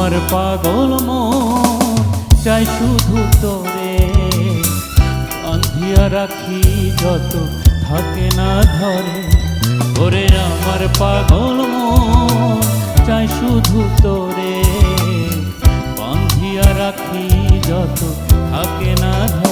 আমার পাগল মন, চাই শুধু তোরে। অন্ধিয়া রাখি যত থাকে না ধরে ওরে আমার পাগল মন, চাই শুধু তোরে। অন্ধিয়া রাখি যত থাকে না ধরে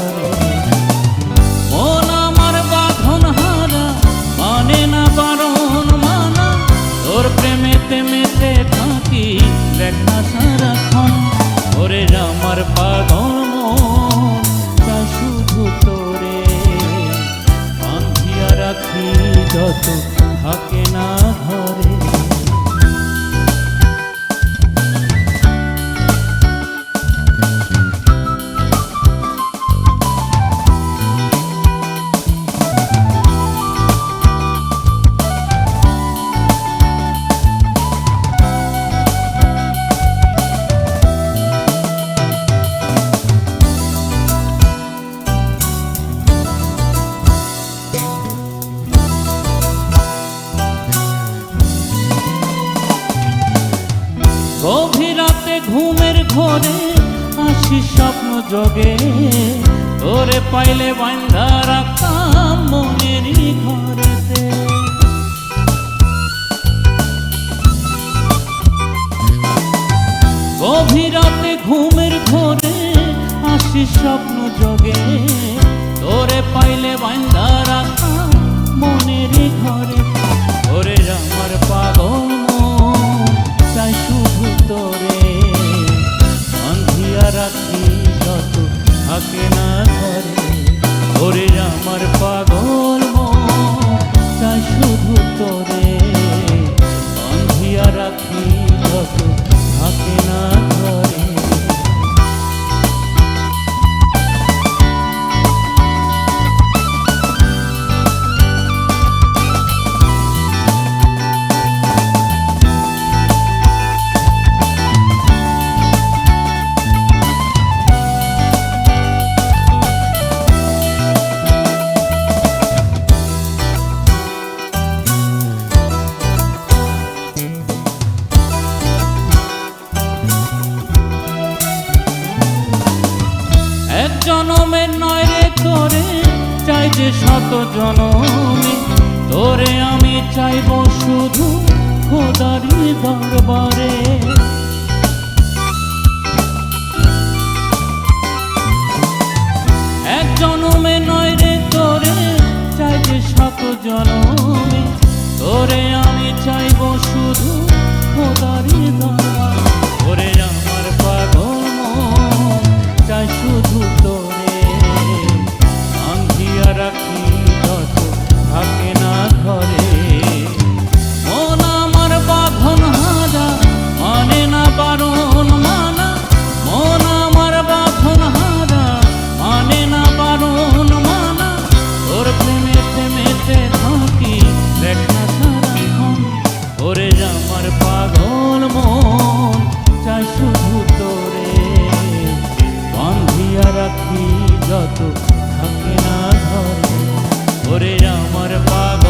ঘুমের ঘরে আসি স্বপ্ন জগে। তোরে পাইলে বান্ধা রাখতাম মনেরই ঘরেতে। গভীর রাতে ঘুমের ঘরে আসি স্বপ্ন জগে। তোরে পাইলে বান্ধা রাখতাম মনেরই ঘরে ওরে আমার পাগল চাই শুধু তোরে। বান্ধিয়া রাখি যত থাকে না জনমের নয় রে তোরে, চাই যে শত জনমে। তোরে আমি চাইব শুধু খোদারি দরবারে। এক জনমে নয় রে তোরে, চাই যে শত জনমে। তোরে আমি চাইব শুধু যত থাকে না ধরে ওরে আমার পাগল